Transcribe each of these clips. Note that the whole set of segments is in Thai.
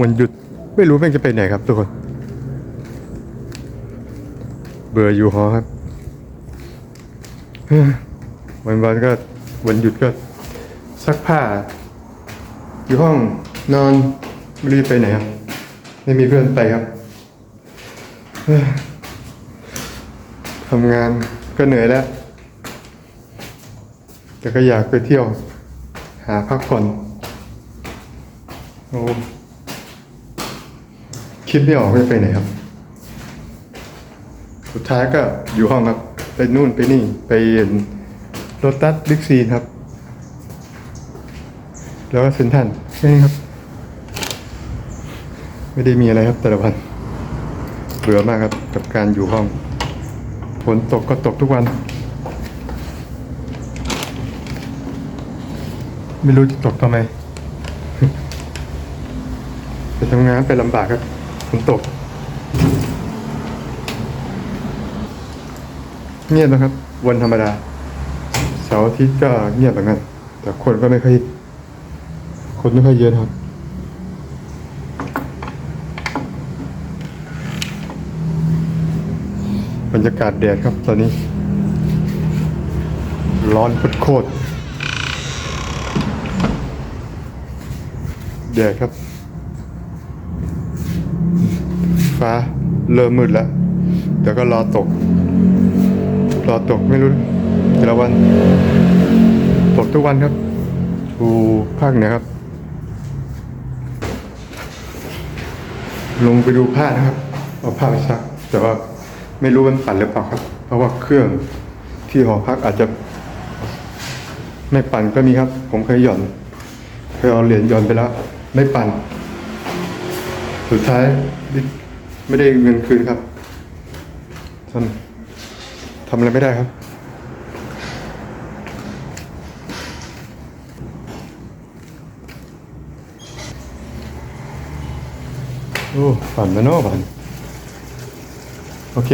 วันหยุดไม่รู้แม่งจะไปไหนครับทุกคน เบื่ออยู่หอครับวันวันก็วันหยุดก็ซักผ้า อยู่ห้องนอนไม่รู้จะไปไหนครับ ไม่มีเพื่อนไปครับทำงานก็เหนื่อยแล้ว แต่ก็อยากไปเที่ยว หาพักผ่อนโอ้ คิดไม่ออกว่าจะไปไหนครับ สุดท้ายก็อยู่ห้องครับ ไปนู่นไปนี่ ไปเห็นรถตัสบิ๊กซีครับ แล้วก็เซนทันแค่นี้ครับ ไม่ได้มีอะไรครับแต่ละวันเบื่อมากครับกับการอยู่ห้องฝนตกก็ตกทุกวัน ไม่รู้จะตกทำไมไปทำงานไปลำบากครับ ฝนตก เงียบนะครับ วันธรรมดาเสาร์อาทิตย์ก็เงียบเหมือนกันแต่คนก็ไม่ค่อยคนไม่ค่อยเยอะครับบรรยากาศแดดครับตอนนี้ ร้อนโคตรแดดครับ ฟ้าเริ่มมืดแล้ว เดี๋ยวก็รอตก รอตกไม่รู้แต่ละวัน ตกทุกวันครับดูภาคเหนือครับ ลงไปดูผ้านะครับ เอาผ้าไปซัก แต่ว่าไม่รู้มันปั่นหรือเปล่าครับ เพราะว่าเครื่องที่หอพักอาจจะ ไม่ปั่นก็มีครับ ผมเคยหย่อน เคยเอาเหรียญหย่อนไปแล้ว ไม่ปั่น สุดท้าย ไม่ได้เงินคืนครับทำทำอะไรไม่ได้ครับ โอ้ปั่นมาโน่ปั่นโอเค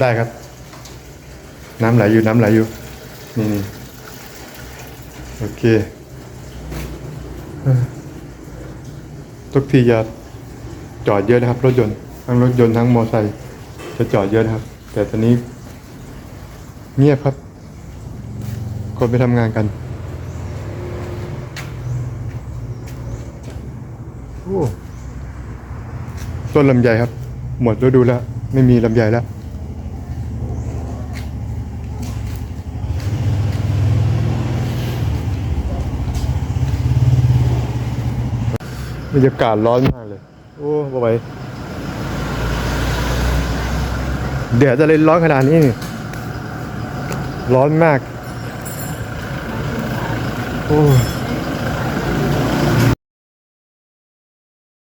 ได้ครับ น้ำไหลอยู่น้ำไหลอยู่ นี่นี่โอเคทุกทีจะจอดเยอะนะครับ รถยนต์ ทั้งรถยนต์ทั้งมอเตอร์ไซค์จะจอดเยอะนะครับ แต่ตอนนี้ เงียบครับ คนไปทำงานกันโอ้ต้นลำไยครับ หมดฤดูแล้ว ไม่มีลำไยแล้วบรรยากาศร้อนมากเลย โอ้บ่ไหว เดี๋ยวจะเลยร้อนขนาดนี้ ร้อนมาก โอ้